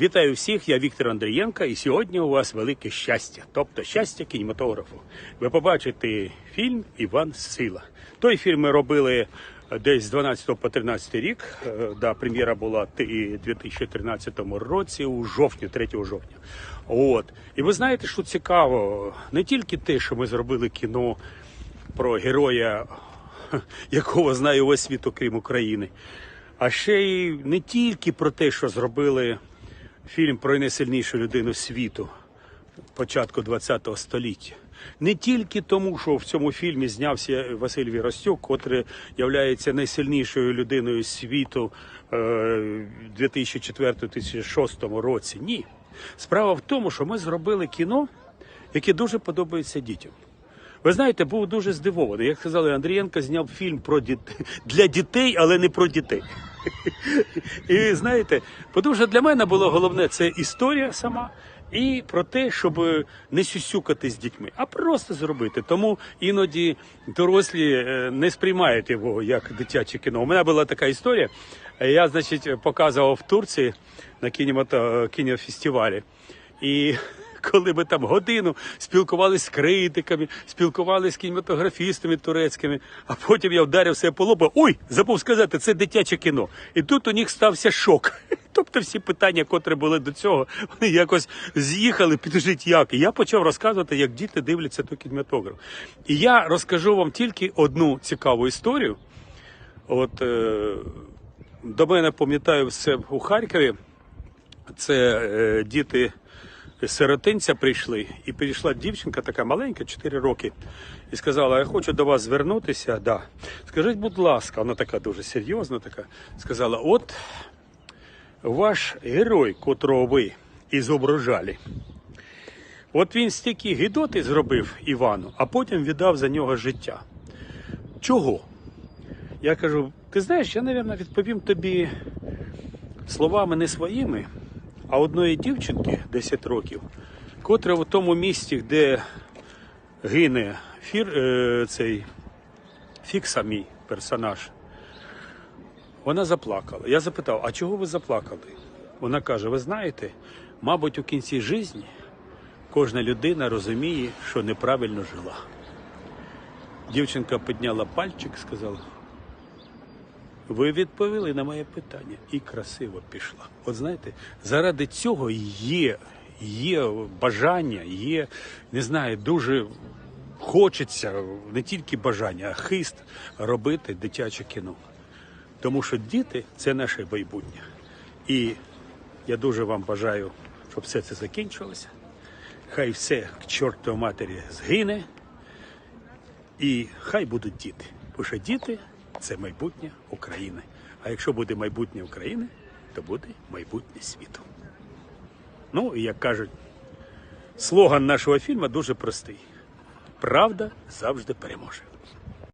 Вітаю всіх, я Віктор Андрієнко, і сьогодні у вас велике щастя, тобто щастя кінематографу. Ви побачите фільм Іван Сила. Той фільм ми робили десь з 12 по 13 рік. Е, Да, прем'єра була у 2013 році, у жовтні, 3 жовтня. От. І ви знаєте, що цікаво, не тільки те, що ми зробили кіно про героя, якого знає увесь світ, окрім України. А ще й не тільки про те, що зробили фільм про найсильнішу людину світу початку ХХ століття. Не тільки тому, що в цьому фільмі знявся Василь Віростюк, котрий є найсильнішою людиною світу е, 2004-2006 році. Ні. Справа в тому, що ми зробили кіно, яке дуже подобається дітям. Ви знаєте, був дуже здивований. Як сказали, Андрієнко зняв фільм про дітей для дітей, але не про дітей. І знаєте, тому для мене було головне це історія сама. І про те, щоб не сюсюкати з дітьми, а просто зробити. Тому іноді дорослі е, не сприймають його як дитяче кіно. У мене була така історія. Я, значить, показував в Турції на кінемато- кінофестивалі. І коли ми там годину спілкувалися з критиками, спілкувалися з кінематографістами турецькими, а потім я вдарив себе по лобу. Ой, забув сказати, це дитяче кіно. І тут у них стався шок. Тобто всі питання, котрі були до цього, вони якось з'їхали, підожіть як. І я почав розказувати, як діти дивляться той кінематограф. І я розкажу вам тільки одну цікаву історію. От е, до мене пам'ятаю все у Харкові. Це е, діти сиротинця прийшли, і прийшла дівчинка, така маленька, 4 роки, і сказала: Я хочу до вас звернутися. Да. Скажіть, будь ласка, вона така дуже серйозна, така сказала: от ваш герой, котрого ви і зображали, от він стільки гидоти зробив Івану, а потім віддав за нього життя. Чого? Я кажу: ти знаєш, я, мабуть, відповім тобі словами не своїми, а одної дівчинки 10 років, котра в тому місці, де гине фір, е, цей фікса мій персонаж, вона заплакала. Я запитав, а чого ви заплакали? Вона каже: ви знаєте, мабуть, у кінці житті кожна людина розуміє, що неправильно жила. Дівчинка підняла пальчик, сказала. Ви відповіли на моє питання і красиво пішла. От знаєте, заради цього є, є бажання, є, не знаю, дуже хочеться не тільки бажання, а хист робити дитяче кіно. Тому що діти це наше майбутнє. І я дуже вам бажаю, щоб все це закінчилося. Хай все к чорту матері згине. І хай будуть діти. Бо що діти це майбутнє України. А якщо буде майбутнє України, то буде майбутнє світу. Ну і як кажуть, слоган нашого фільму дуже простий: правда завжди переможе.